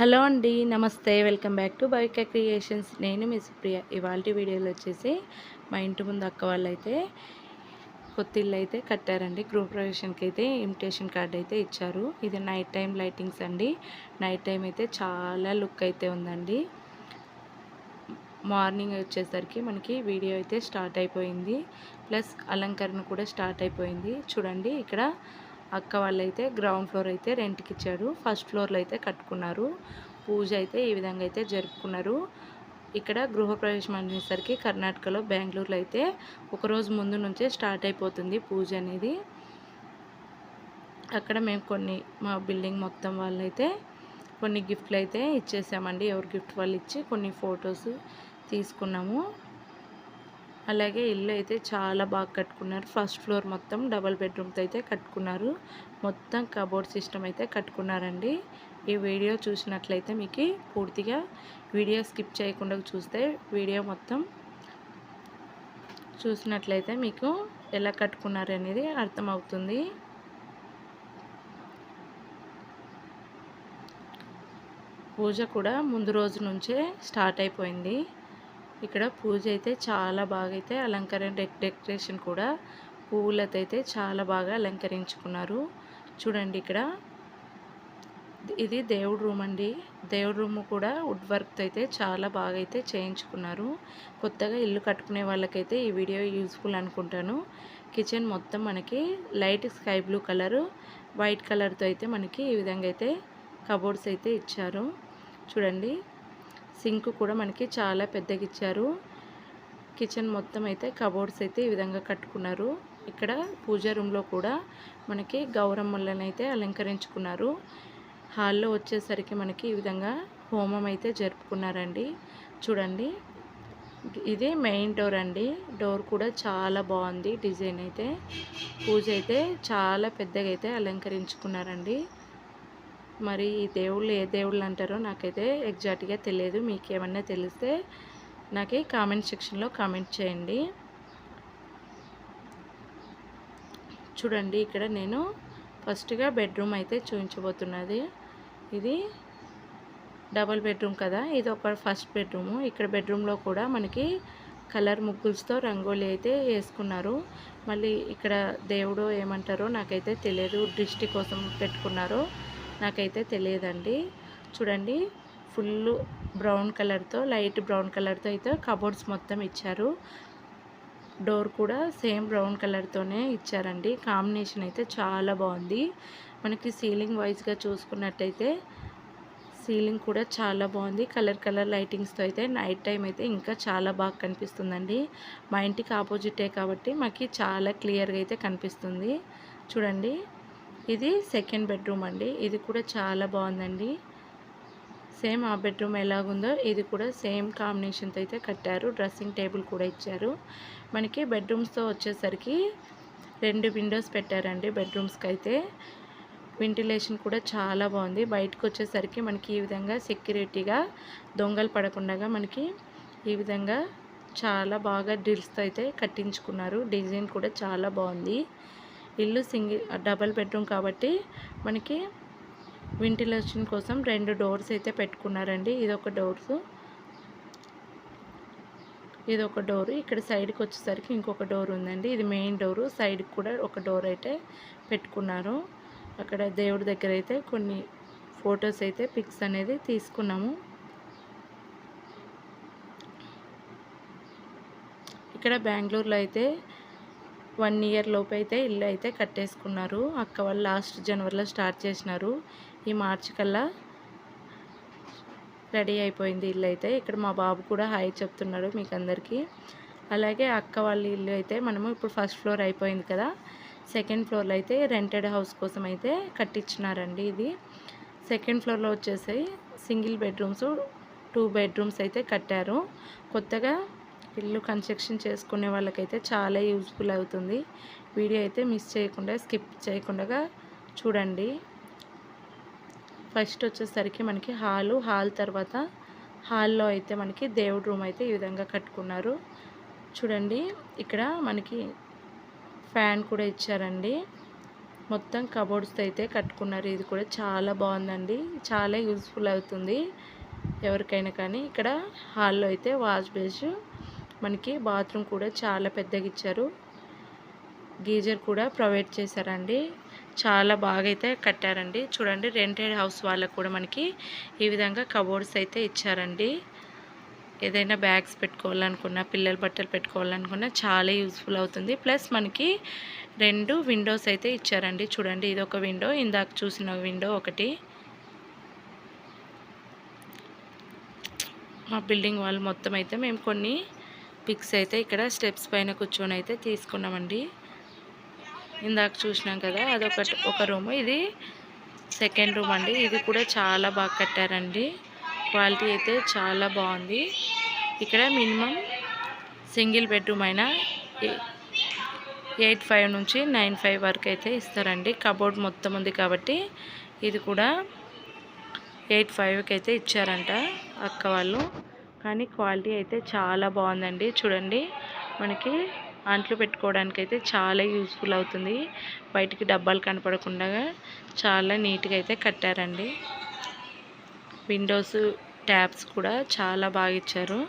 Hello అండి నమస్తే. Welcome back to Baika creations. నేను మీ సుప్రియ. ఇవాళ వీడియోలో వచ్చేసి మా ఇంటి ముందు అక్క వాళ్ళు అయితే కొత్త అయితే కట్టారండి. గృహప్రవేశానికి అయితే ఇన్విటేషన్ కార్డ్ అయితే ఇచ్చారు. ఇది నైట్ టైం లైటింగ్స్ అండి. నైట్ టైం అయితే చాలా లుక్ అయితే ఉందండి. మార్నింగ్ వచ్చేసరికి మనకి వీడియో అయితే స్టార్ట్ అయిపోయింది. ప్లస్ అలంకరణ కూడా స్టార్ట్ అయిపోయింది. చూడండి ఇక్కడ అక్క వాళ్ళైతే గ్రౌండ్ ఫ్లోర్ అయితే రెంట్కి ఇచ్చారు ఫస్ట్ ఫ్లోర్లో అయితే కట్టుకున్నారు. పూజ అయితే ఈ విధంగా అయితే జరుపుకున్నారు. ఇక్కడ గృహప్రవేశం అనేసరికి కర్ణాటకలో బెంగళూరులో అయితే ఒకరోజు ముందు నుంచే స్టార్ట్ అయిపోతుంది పూజ అనేది. అక్కడ మేము కొన్ని మా బిల్డింగ్ మొత్తం వాళ్ళైతే కొన్ని గిఫ్ట్లు అయితే ఇచ్చేసామండి. ఎవరు గిఫ్ట్ వాళ్ళు ఇచ్చి కొన్ని ఫొటోస్ తీసుకున్నాము. అలాగే ఇల్లు అయితే చాలా బాగా కట్టుకున్నారు. ఫస్ట్ ఫ్లోర్ మొత్తం డబల్ బెడ్రూమ్తో అయితే కట్టుకున్నారు. మొత్తం కబోర్డ్ సిస్టమ్ అయితే కట్టుకున్నారండి. ఈ వీడియో చూసినట్లయితే మీకు పూర్తిగా వీడియో స్కిప్ చేయకుండా చూస్తే వీడియో మొత్తం చూసినట్లయితే మీకు ఎలా కట్టుకున్నారు అనేది అర్థమవుతుంది. పూజ కూడా ముందు రోజు నుంచే స్టార్ట్ అయిపోయింది. ఇక్కడ పూజ అయితే చాలా బాగా అయితే అలంకరణ డెకరేషన్ కూడా పువ్వులతో అయితే చాలా బాగా అలంకరించుకున్నారు. చూడండి ఇక్కడ. ఇది దేవుడు రూమ్ అండి. దేవుడు రూమ్ కూడా వుడ్ వర్క్తో అయితే చాలా బాగా అయితే చేయించుకున్నారు. కొత్తగా ఇల్లు కట్టుకునే వాళ్ళకైతే ఈ వీడియో యూజ్ఫుల్ అనుకుంటాను. కిచెన్ మొత్తం మనకి light sky blue colour white కలర్తో అయితే మనకి ఈ విధంగా అయితే కబోర్డ్స్ అయితే ఇచ్చారు. చూడండి. సింక్ కూడా మనకి చాలా పెద్దగా ఇచ్చారు. కిచెన్ మొత్తం అయితే కబోర్డ్స్ అయితే ఈ విధంగా కట్టుకున్నారు. ఇక్కడ పూజా రూమ్లో కూడా మనకి గౌరమ్మలను అయితే అలంకరించుకున్నారు. హాల్లో వచ్చేసరికి మనకి ఈ విధంగా హోమం అయితే జరుపుకున్నారండి. చూడండి. ఇది మెయిన్ డోర్ అండి. డోర్ కూడా చాలా బాగుంది డిజైన్ అయితే. పూజ అయితే చాలా పెద్దగా అయితే అలంకరించుకున్నారండి. మరి ఈ దేవుళ్ళు ఏ దేవుళ్ళు అంటారో నాకైతే ఎగ్జాక్ట్గా తెలియదు. మీకు ఏమన్నా తెలిస్తే నాకు కామెంట్ సెక్షన్లో కామెంట్ చేయండి. చూడండి ఇక్కడ నేను ఫస్ట్గా బెడ్రూమ్ అయితే చూపించబోతున్నది ఇది డబల్ బెడ్రూమ్ కదా ఇది ఒక ఫస్ట్ బెడ్రూము. ఇక్కడ బెడ్రూమ్లో కూడా మనకి కలర్ ముగ్గులతో రంగోలీ అయితే వేసుకున్నారు. మళ్ళీ ఇక్కడ దేవుడు ఏమంటారో నాకైతే తెలియదు దృష్టి కోసం పెట్టుకున్నారు. నాకైతే తెలియదండి. చూడండి ఫుల్ బ్రౌన్ కలర్తో లైట్ బ్రౌన్ కలర్తో అయితే కబోర్డ్స్ మొత్తం ఇచ్చారు. డోర్ కూడా సేమ్ బ్రౌన్ కలర్తోనే ఇచ్చారండి. కాంబినేషన్ అయితే చాలా బాగుంది. మనకి సీలింగ్ వైజ్గా చూసుకున్నట్టయితే సీలింగ్ కూడా చాలా బాగుంది. కలర్ కలర్ లైటింగ్స్తో అయితే నైట్ టైం అయితే ఇంకా చాలా బాగా కనిపిస్తుందండి. మా ఇంటికి ఆపోజిటే కాబట్టి మాకు చాలా క్లియర్గా అయితే కనిపిస్తుంది. చూడండి ఇది సెకండ్ బెడ్రూమ్ అండి. ఇది కూడా చాలా బాగుందండి. సేమ్ ఆ బెడ్రూమ్ ఎలాగుందో ఇది కూడా సేమ్ కాంబినేషన్తో అయితే కట్టారు. డ్రెస్సింగ్ టేబుల్ కూడా ఇచ్చారు. మనకి బెడ్రూమ్స్తో వచ్చేసరికి రెండు విండోస్ పెట్టారండి బెడ్రూమ్స్కి అయితే. వెంటిలేషన్ కూడా చాలా బాగుంది. బయటకు వచ్చేసరికి మనకి ఈ విధంగా సెక్యూరిటీగా దొంగలు పడకుండా మనకి ఈ విధంగా చాలా బాగా డ్రిల్స్తో అయితే కట్టించుకున్నారు. డిజైన్ కూడా చాలా బాగుంది. ఇల్లు సింగిల్ డబల్ బెడ్రూమ్ కాబట్టి మనకి వెంటిలేషన్ కోసం రెండు డోర్స్ అయితే పెట్టుకున్నారండి. ఇది ఒక డోర్స్. ఇది ఒక డోరు. ఇక్కడ సైడ్కి వచ్చేసరికి ఇంకొక డోర్ ఉందండి. ఇది మెయిన్ డోరు. సైడ్కి కూడా ఒక డోర్ అయితే పెట్టుకున్నారు. అక్కడ దేవుడి దగ్గర అయితే కొన్ని ఫొటోస్ అయితే పిక్స్ అనేది తీసుకున్నాము. ఇక్కడ బెంగళూరులో అయితే వన్ ఇయర్ లోపు అయితే ఇల్లు అయితే కట్టేసుకున్నారు. అక్క వాళ్ళు లాస్ట్ జనవరిలో స్టార్ట్ చేసినారు. ఈ మార్చి కల్లా రెడీ అయిపోయింది ఇల్లు అయితే. ఇక్కడ మా బాబు కూడా హాయ్ చెప్తున్నాడు మీకు అందరికీ అలాగే అక్క వాళ్ళ ఇల్లు అయితే మనము ఇప్పుడు ఫస్ట్ ఫ్లోర్ అయిపోయింది కదా. సెకండ్ ఫ్లోర్లో అయితే రెంటెడ్ హౌస్ కోసం అయితే కట్టించినారండి ఇది. సెకండ్ ఫ్లోర్లో వచ్చేసి సింగిల్ బెడ్రూమ్స్ టూ బెడ్రూమ్స్ అయితే కట్టారు. కొత్తగా ఇల్లు కన్స్ట్రక్షన్ చేసుకునే వాళ్ళకైతే చాలా యూజ్ఫుల్ అవుతుంది. వీడియో అయితే మిస్ చేయకుండా స్కిప్ చేయకుండా చూడండి. ఫస్ట్ వచ్చేసరికి మనకి హాలు హాల్ తర్వాత హాల్లో అయితే మనకి దేవుడు రూమ్ అయితే ఈ విధంగా కట్టుకున్నారు. చూడండి ఇక్కడ మనకి ఫ్యాన్ కూడా ఇచ్చారండి. మొత్తం కబోర్డ్స్ అయితే కట్టుకున్నారు. ఇది కూడా చాలా బాగుందండి. చాలా యూజ్ఫుల్ అవుతుంది. ఎవరికైనా కానీ ఇక్కడ హాల్లో అయితే వాష్ బేస్ మనకి బాత్రూమ్ కూడా చాలా పెద్దగా ఇచ్చారు. గీజర్ కూడా ప్రొవైడ్ చేశారండి. చాలా బాగా అయితే కట్టారండి. చూడండి రెంటెడ్ హౌస్ వాళ్ళకు కూడా మనకి ఈ విధంగా కబోర్డ్స్ అయితే ఇచ్చారండి. ఏదైనా బ్యాగ్స్ పెట్టుకోవాలనుకున్నా పిల్లల బట్టలు పెట్టుకోవాలనుకున్నా చాలా యూజ్ఫుల్ అవుతుంది. ప్లస్ మనకి రెండు విండోస్ అయితే ఇచ్చారండి. చూడండి ఇది ఒక విండో ఇందాక చూసిన విండో ఒకటి. మా బిల్డింగ్ వాళ్ళు మొత్తం అయితే మేము కొన్ని పిక్స్ అయితే ఇక్కడ స్టెప్స్ పైన కూర్చొని అయితే తీసుకున్నామండి. ఇందాక చూసినాం కదా అదొక ఒక రూమ్. ఇది సెకండ్ రూమ్ అండి. ఇది కూడా చాలా బాగా కట్టారండి. క్వాలిటీ అయితే చాలా బాగుంది. ఇక్కడ మినిమం సింగిల్ బెడ్రూమ్ అయినా ఎయిట్ ఫైవ్ నుంచి నైన్ ఫైవ్ వరకు అయితే ఇస్తారండి. కబోర్డ్ మొత్తం ఉంది కాబట్టి ఇది కూడా ఎయిట్ ఫైవ్కి అయితే ఇచ్చారంట అక్క వాళ్ళు. కానీ క్వాలిటీ అయితే చాలా బాగుందండి. చూడండి మనకి అంట్లు పెట్టుకోవడానికి అయితే చాలా యూస్ఫుల్ అవుతుంది. బయటికి డబ్బాలు కనపడకుండా చాలా నీట్గా అయితే కట్టారండి. విండోస్ ట్యాబ్స్ కూడా చాలా బాగా ఇచ్చారు.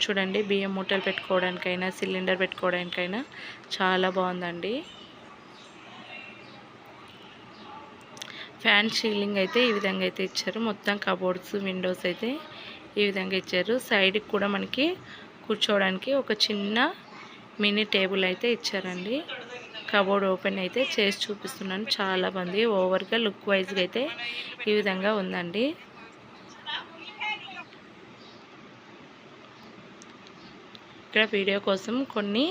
చూడండి బియ్యం మూటలు పెట్టుకోవడానికైనా సిలిండర్ పెట్టుకోవడానికైనా చాలా బాగుందండి. ఫ్యాన్ సీలింగ్ అయితే ఈ విధంగా అయితే ఇచ్చారు. మొత్తం కబోర్డ్స్ విండోస్ అయితే ఈ విధంగా ఇచ్చారు. సైడ్కి కూడా మనకి కూర్చోవడానికి ఒక చిన్న మినీ టేబుల్ అయితే ఇచ్చారండి. కబోర్డ్ ఓపెన్ అయితే చేసి చూపిస్తున్నాను. చాలా మంది ఓవర్గా లుక్ వైజ్గా అయితే ఈ విధంగా ఉందండి. ఇక్కడ వీడియో కోసం కొన్ని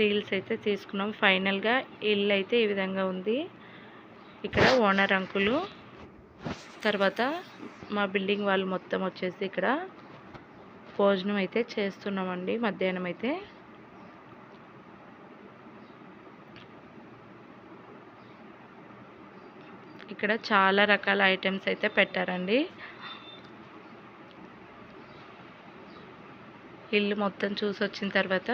రీల్స్ అయితే తీసుకున్నాం. ఫైనల్గా ఇల్లు అయితే ఈ విధంగా ఉంది. ఇక్కడ ఓనర్ అంకులు తర్వాత మా బిల్డింగ్ వాళ్ళు మొత్తం వచ్చేసి ఇక్కడ భోజనం అయితే చేస్తున్నామండి మధ్యాహ్నం అయితే. ఇక్కడ చాలా రకాల ఐటమ్స్ అయితే పెట్టారండి. ఇల్లు మొత్తం చూసి వచ్చిన తర్వాత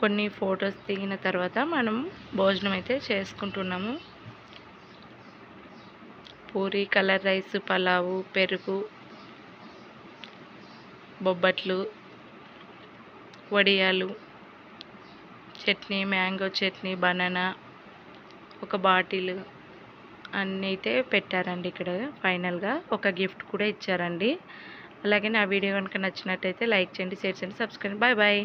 కొన్ని ఫొటోస్ దిగిన తర్వాత మనం భోజనం అయితే చేసుకుంటున్నాము. పూరి కలర్ రైస్ పలావు పెరుగు బొబ్బట్లు వడియాలు చట్నీ మ్యాంగో చట్నీ బనానా ఒక బాటిల్ అన్నీ అయితే పెట్టారండి ఇక్కడ. ఫైనల్గా ఒక గిఫ్ట్ కూడా ఇచ్చారండి. అలాగే నా వీడియో కనుక నచ్చినట్టయితే లైక్ చేయండి షేర్ చేయండి సబ్స్క్రైబ్ బాయ్ బాయ్.